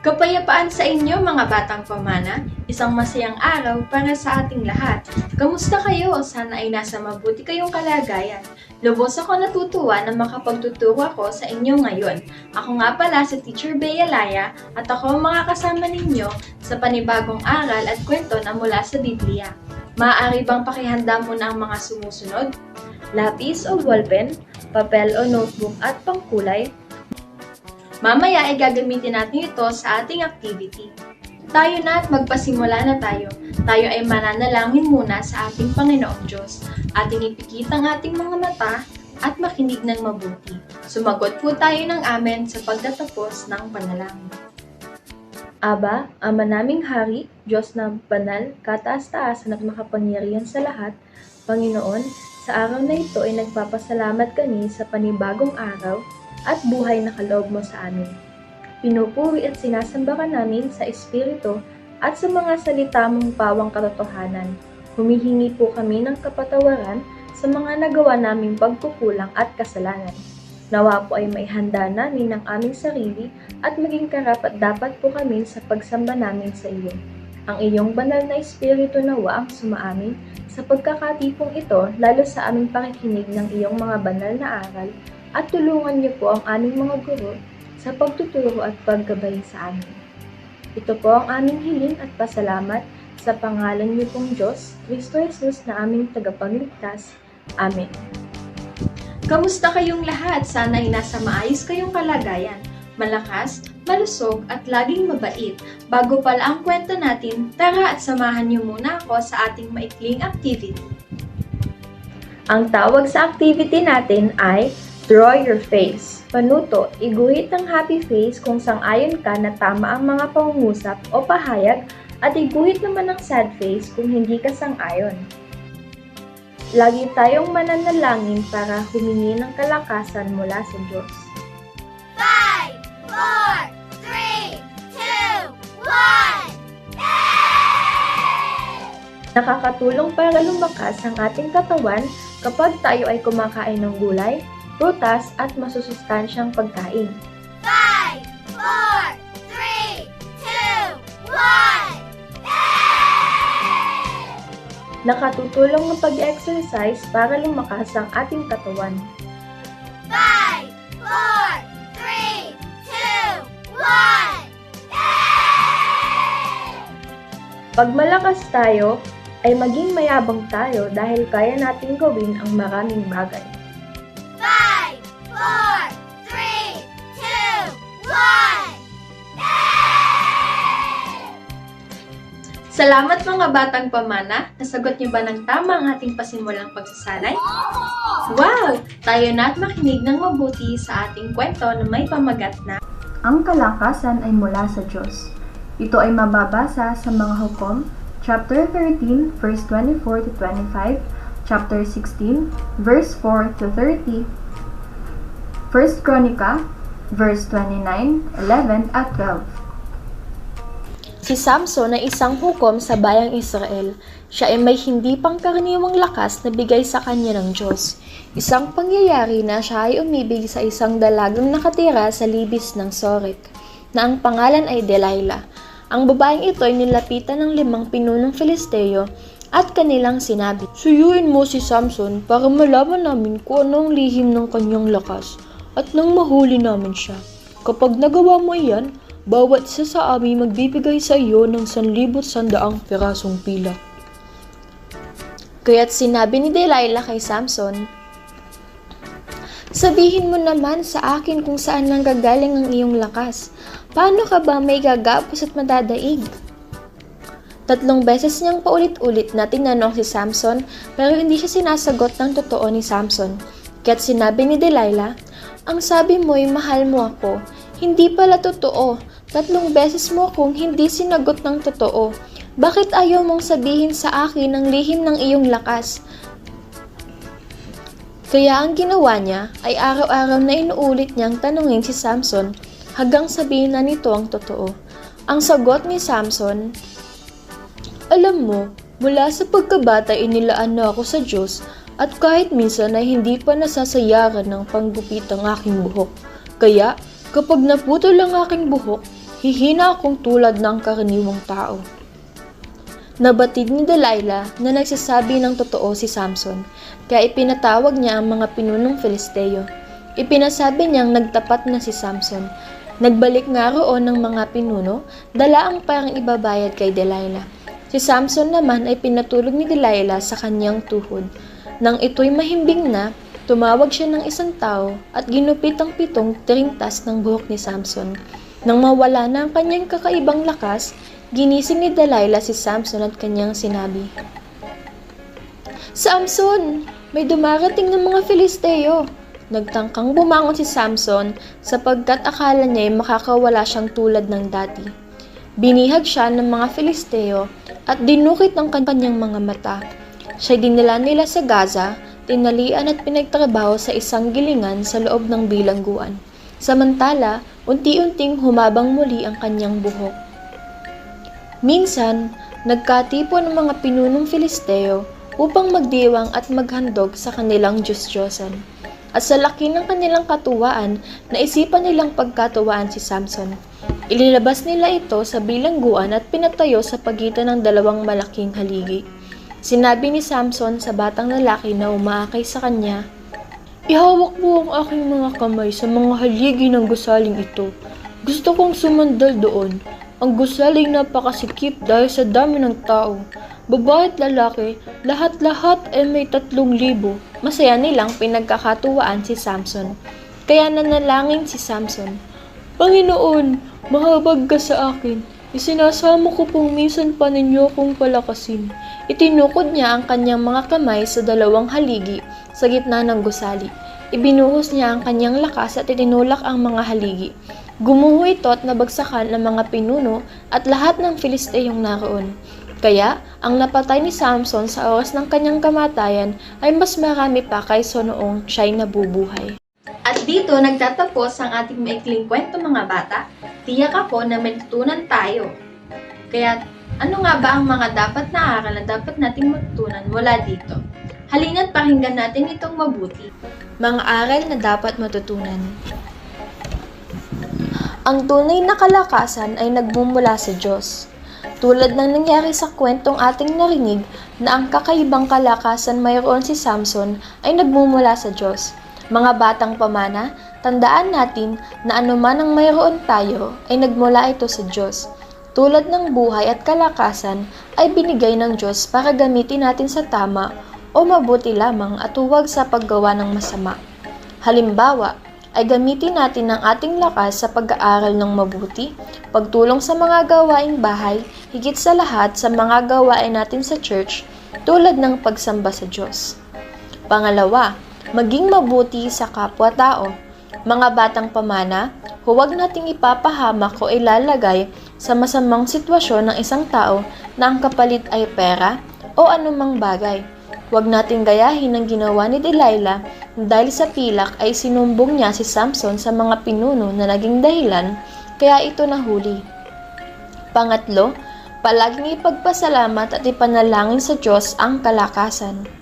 Kapayapaan sa inyo mga batang pamana, isang masayang araw para sa ating lahat. Kamusta kayo? Sana ay nasa mabuti kayong kalagayan. Lubos ako natutuwa na makapagtuturo ako sa inyo ngayon. Ako nga pala si Teacher Bea Laya at ako ang mga kasama ninyo sa panibagong aral at kwento na mula sa Biblia. Maaari bang pakihanda muna ang mga sumusunod? Lapis o ballpen, papel o notebook at pangkulay, Mamaya ay gagamitin natin ito sa ating activity. Tayo na at magpasimula na tayo. Tayo ay mananalangin muna sa ating Panginoong Diyos. Ating ipikit ang ating mga mata at makinig ng mabuti. Sumagot po tayo ng amen sa pagtatapos ng panalangin. Aba, Ama naming Hari, Diyos na banal, kataas-taasan at makapangyarihan sa lahat, Panginoon, sa araw na ito ay nagpapasalamat kami sa panibagong araw at buhay na kaloob mo sa amin. Pinupuri at sinasamba ka namin sa Espiritu at sa mga salita mong pawang katotohanan. Humihingi po kami ng kapatawaran sa mga nagawa naming pagkukulang at kasalanan. Nawa po ay maihanda namin ang aming sarili at maging karapat dapat po kami sa pagsamba namin sa iyo. Ang iyong banal na Espiritu nawa ang sumaamin sa pagkakatipong ito lalo sa aming pakikinig ng iyong mga banal na aral at tulungan niyo po ang aming mga guro sa pagtuturo at paggabay sa amin. Ito po ang aming hiling at pasalamat sa pangalan niyo pong Diyos, Kristo Jesus na aming tagapagligtas. Amen. Kamusta kayong lahat? Sana ay nasa maayos kayong kalagayan, malakas, malusog at laging mabait. Bago pala ang kwento natin, tara at samahan niyo muna ako sa ating maikling activity. Ang tawag sa activity natin ay Draw your face. Panuto, iguhit ang happy face kung sang-ayon ka na tama ang mga pangungusap o pahayag at iguhit naman ang sad face kung hindi ka sang-ayon. Lagi tayong mananalangin para humingi ng kalakasan mula sa Diyos. Five, four, three, two, one. Nakakatulong para lumakas ang ating katawan kapag tayo ay kumakain ng gulay, prutas at masusustansyang pagkain. Five, four, three, two, one. Nakatutulong ang pag-exercise para lumakas ang ating katawan. Five, four, three, two, one. Pag malakas tayo, ay maging mayabang tayo dahil kaya nating gawin ang maraming bagay. Four, three, two, one. Salamat mga batang pamana! Nasagot niyo ba ng tama ang ating pasimulang pagsasanay? Wow! Tayo na at makinig ng mabuti sa ating kwento na may pamagat na Ang kalakasan ay mula sa Diyos. Ito ay mababasa sa mga hukom, chapter 13, verse 24 to 25, chapter 16, verse 4 to 30, 1 Chronica, verse 29, 11 at 12. Si Samson ay isang hukom sa bayang Israel. Siya ay may hindi pangkaraniwang lakas na bigay sa kanya ng Diyos. Isang pangyayari na siya ay umibig sa isang dalagang nakatira sa libis ng Sorek, na ang pangalan ay Delilah. Ang babaeng ito ay nilapitan ng limang pinunong Filisteo at kanilang sinabi, Suyuin mo si Samson para malaman namin kung ano ang lihim ng kanyang lakas at nang mahuli namin siya. Kapag nagawa mo iyan, bawat isa sa amin magbibigay sa iyo ng sanlibot sandaang pirasong pila. Kaya't sinabi ni Delilah kay Samson, Sabihin mo naman sa akin kung saan nang gagaling ang iyong lakas. Paano ka ba may gagapos at madadaig? Tatlong beses niyang paulit-ulit na tinanong si Samson pero hindi siya sinasagot ng totoo ni Samson. Kaya't sinabi ni Delilah, Ang sabi mo'y mahal mo ako. Hindi pala totoo. Tatlong beses mo akong hindi sinagot ng totoo. Bakit ayaw mong sabihin sa akin ang lihim ng iyong lakas? Kaya ang ginawa niya ay araw-araw na inuulit niyang tanungin si Samson hanggang sabihin na nito ang totoo. Ang sagot ni Samson, Alam mo, mula sa pagkabata inilaan na ako sa Diyos at kahit minsan ay hindi pa nasasayaran ng panggupit ang aking buhok. Kaya, kapag naputol ang aking buhok, hihina akong tulad ng karaniwang tao. Nabatid ni Delilah na nagsasabi ng totoo si Samson, kaya ipinatawag niya ang mga pinunong Filisteo. Ipinasabi niyang nagtapat na si Samson. Nagbalik nga roon ng mga pinuno, dala ang parang ibabayad kay Delilah. Si Samson naman ay pinatulog ni Delilah sa kanyang tuhod. Nang ito'y mahimbing na, tumawag siya ng isang tao at ginupit ang pitong trintas ng buhok ni Samson. Nang mawala na ang kanyang kakaibang lakas, ginising ni Delilah si Samson at kanyang sinabi, Samson, may dumarating ng mga Filisteo. Nagtangkang bumangon si Samson sapagkat akala niya ay makakawala siyang tulad ng dati. Binihag siya ng mga Filisteo at dinukit ang kanyang mga mata. Siya'y dinala nila sa Gaza, tinalian at pinagtrabaho sa isang gilingan sa loob ng bilangguan. Samantala, unti-unting humabang muli ang kanyang buhok. Minsan, nagkatipon ng mga pinunong Filisteo upang magdiwang at maghandog sa kanilang Diyos-Diyosan. At sa laki ng kanilang katuwaan, naisipan nilang pagkatuwaan si Samson. Ililabas nila ito sa bilangguan at pinatayo sa pagitan ng dalawang malaking haligi. Sinabi ni Samson sa batang lalaki na umaakay sa kanya, Ihawak mo ang aking mga kamay sa mga haligi ng gusaling ito. Gusto kong sumandal doon. Ang gusaling napakasikip dahil sa dami ng tao. Babae at lalaki, lahat-lahat ay may tatlong libo. Masaya nilang pinagkakatuwaan si Samson. Kaya nanalangin si Samson. Panginoon, mahabag ka sa akin. Isinasamo ko pong minsan pa ninyo kong palakasin. Itinukod niya ang kanyang mga kamay sa dalawang haligi sa gitna ng gusali. Ibinuhos niya ang kanyang lakas at itinulak ang mga haligi. Gumuho ito at nabagsakan ng mga pinuno at lahat ng Filisteyong naroon. Kaya, ang napatay ni Samson sa oras ng kanyang kamatayan ay mas marami pa kaysa noong siya'y nabubuhay. Dito nagtatapos ang ating maikling kwento mga bata. Tiyak ako na may tutunan tayo. Kaya ano nga ba ang mga dapat na aral na dapat nating matutunan mula dito? Halina't pakinggan natin itong mabuti. Mga aral na dapat matutunan. Ang tunay na kalakasan ay nagmumula sa Diyos. Tulad ng nangyari sa kwentong ating narinig na ang kakaibang kalakasan mayroon si Samson ay nagmumula sa Diyos. Mga batang pamana, tandaan natin na anuman ang mayroon tayo ay nagmula ito sa Diyos. Tulad ng buhay at kalakasan ay binigay ng Diyos para gamitin natin sa tama o mabuti lamang at huwag sa paggawa ng masama. Halimbawa, ay gamitin natin ang ating lakas sa pag-aaral ng mabuti, pagtulong sa mga gawaing bahay, higit sa lahat sa mga gawain natin sa church tulad ng pagsamba sa Diyos. Pangalawa, maging mabuti sa kapwa-tao. Mga batang pamana, huwag nating ipapahamak o ilalagay sa masamang sitwasyon ng isang tao na ang kapalit ay pera o anumang bagay. Huwag nating gayahin ang ginawa ni Delilah dahil sa pilak ay sinumbong niya si Samson sa mga pinuno na naging dahilan kaya ito nahuli. Pangatlo, palaging ipagpasalamat at ipanalangin sa Diyos ang kalakasan.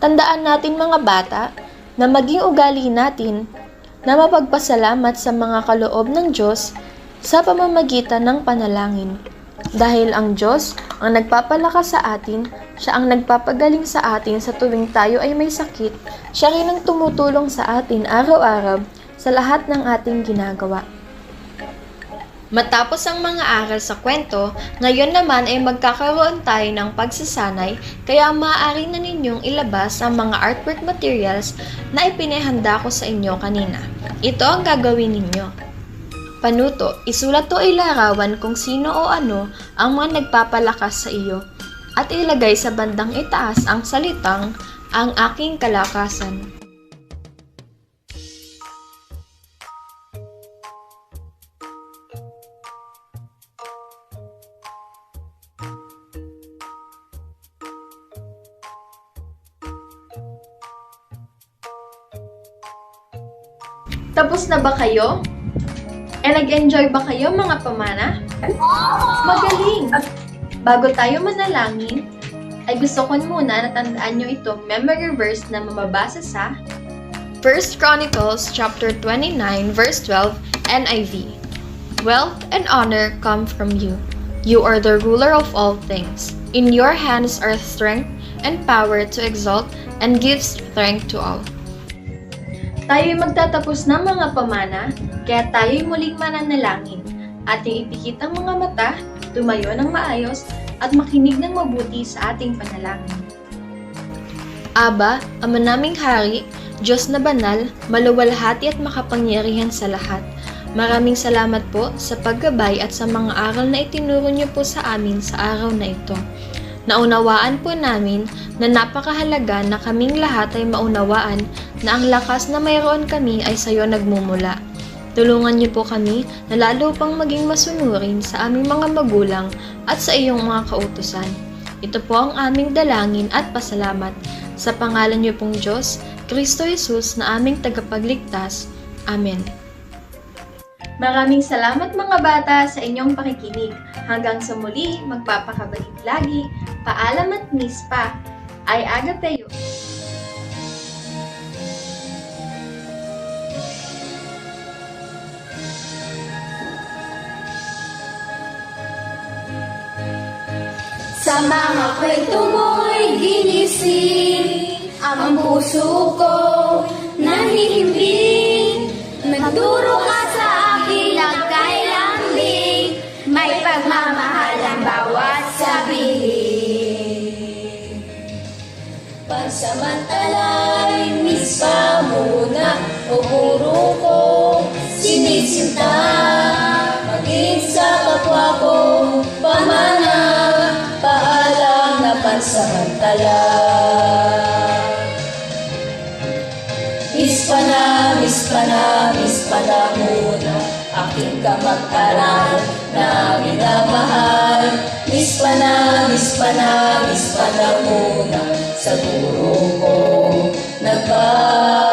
Tandaan natin mga bata na maging ugali natin na mapagpasalamat sa mga kaloob ng Diyos sa pamamagitan ng panalangin. Dahil ang Diyos ang nagpapalakas sa atin, siya ang nagpapagaling sa atin sa tuwing tayo ay may sakit, siya rin ang tumutulong sa atin araw-araw sa lahat ng ating ginagawa. Matapos ang mga aral sa kwento, ngayon naman ay magkakaroon tayo ng pagsasanay kaya maaari na ninyong ilabas ang mga artwork materials na ipinahanda ko sa inyo kanina. Ito ang gagawin ninyo. Panuto, isulat o ilarawan kung sino o ano ang mga nagpapalakas sa iyo at ilagay sa bandang itaas ang salitang ang aking kalakasan. Tapos na ba kayo? E nag-enjoy ba kayo mga pamana? Magaling! Bago tayo manalangin, ay gusto ko muna natandaan nyo itong memory verse na mababasa sa 1 Chronicles chapter 29 verse 12 NIV. Wealth and honor come from you. You are the ruler of all things. In your hands are strength and power to exalt and give strength to all. Tayo'y magtatapos ng mga pamana, kaya tayo'y muling mananalangin. Ating ipikit ang mga mata, tumayo ng maayos, at makinig ng mabuti sa ating panalangin. Aba, Ama naming Hari, Diyos na banal, maluwalhati at makapangyarihan sa lahat. Maraming salamat po sa paggabay at sa mga aral na itinuro niyo po sa amin sa araw na ito. Naunawaan po namin na napakahalaga na kaming lahat ay maunawaan na ang lakas na mayroon kami ay sa iyo nagmumula. Tulungan niyo po kami na lalo pang maging masunurin sa aming mga magulang at sa iyong mga kautusan. Ito po ang aming dalangin at pasalamat sa pangalan niyo pong Diyos, Kristo Jesus na aming tagapagligtas. Amen. Maraming salamat mga bata sa inyong pakikinig. Hanggang sa muli, magpapakabait lagi. Paalam at miss pa. Ay agapeo. Sa mga kwento mo'y ginising Ang puso ko nahihimbing Nagturo O guro ko, sinisinta Maging sa kapwa ko, pamana Paalam na pansamantala. Miss pa na, miss pa na, miss pa na muna Aking kamag-aral na minamahal. Miss pa na, miss pa na, miss pa na muna Sa guro ko. Nagpapagal